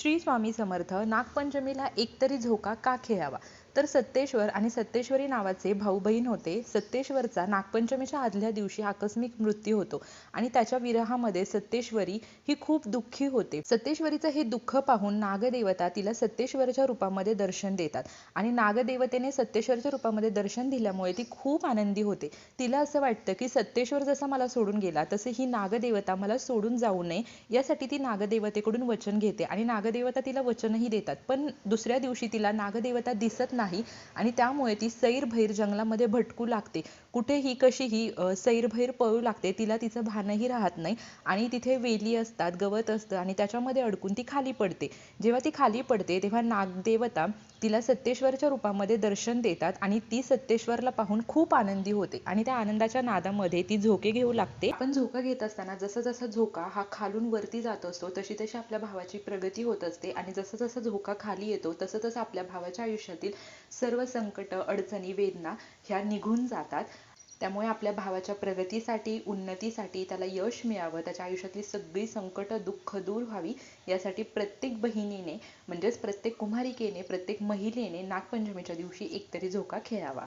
श्री स्वामी समर्थ नागपंचमीला एकतरी झोका का खेळावा? तर सत्तेश्वर आणि सत्तेश्वरी नावाचे भाऊ बहीण होते. सत्तेश्वरचा नागपंचमीच्या आदल्या दिवशी आकस्मिक मृत्यू होतो आणि त्याच्या विरहामध्ये सत्तेश्वरी ही खूप दुःखी होते. सत्तेश्वरीचं हे दुःख पाहून नागदेवता तिला सत्तेश्वरच्या रूपामध्ये दर्शन देतात आणि नागदेवतेने सत्तेश्वरच्या रूपामध्ये दर्शन दिल्यामुळे ती खूप आनंदी होते. तिला असं वाटतं की सत्तेश्वर जसा मला सोडून गेला तसे ही नागदेवता मला सोडून जाऊ नये यासाठी ती नागदेवतेकडून वचन घेते आणि नागदेवता तिला वचनही देतात. पण दुसऱ्या दिवशी तिला नागदेवता दिसत नाही आणि त्यामुळे ती सैरभैर जंगलामध्ये भटकू लागते. कुठेही कशीही सैरभैर पळू लागते. तिला तिचं भानही राहत नाही आणि तिथे वेली असतात गवत असतं आणि त्याच्यामध्ये अडकून ती खाली पडते. जेव्हा ती खाली पडते तेव्हा नागदेवता तिला सत्तेश्वरच्या रूपामध्ये दर्शन देतात आणि ती सत्तेश्वरला पाहून खूप आनंदी होते. आणि त्या आनंदाच्या नादामध्ये ती झोके घेऊ लागते. पण झोका घेत असताना जसा जसा झोका हा खालून वरती जात असतो तशी तशी आपल्या भावाची प्रगती होत असते. आणि जसं जसं झोका खाली येतो तसं तसं आपल्या भावाच्या आयुष्यातील सर्व संकट अडचणी वेदना ह्या निघून जातात. त्यामुळे आपल्या भावाच्या प्रगतीसाठी उन्नतीसाठी त्याला यश मिळावं त्याच्या आयुष्यातली सगळी संकट दुःख दूर व्हावी यासाठी प्रत्येक बहिणीने म्हणजेच प्रत्येक कुमारिकेने प्रत्येक महिलेने नागपंचमीच्या दिवशी एकतरी झोका खेळावा.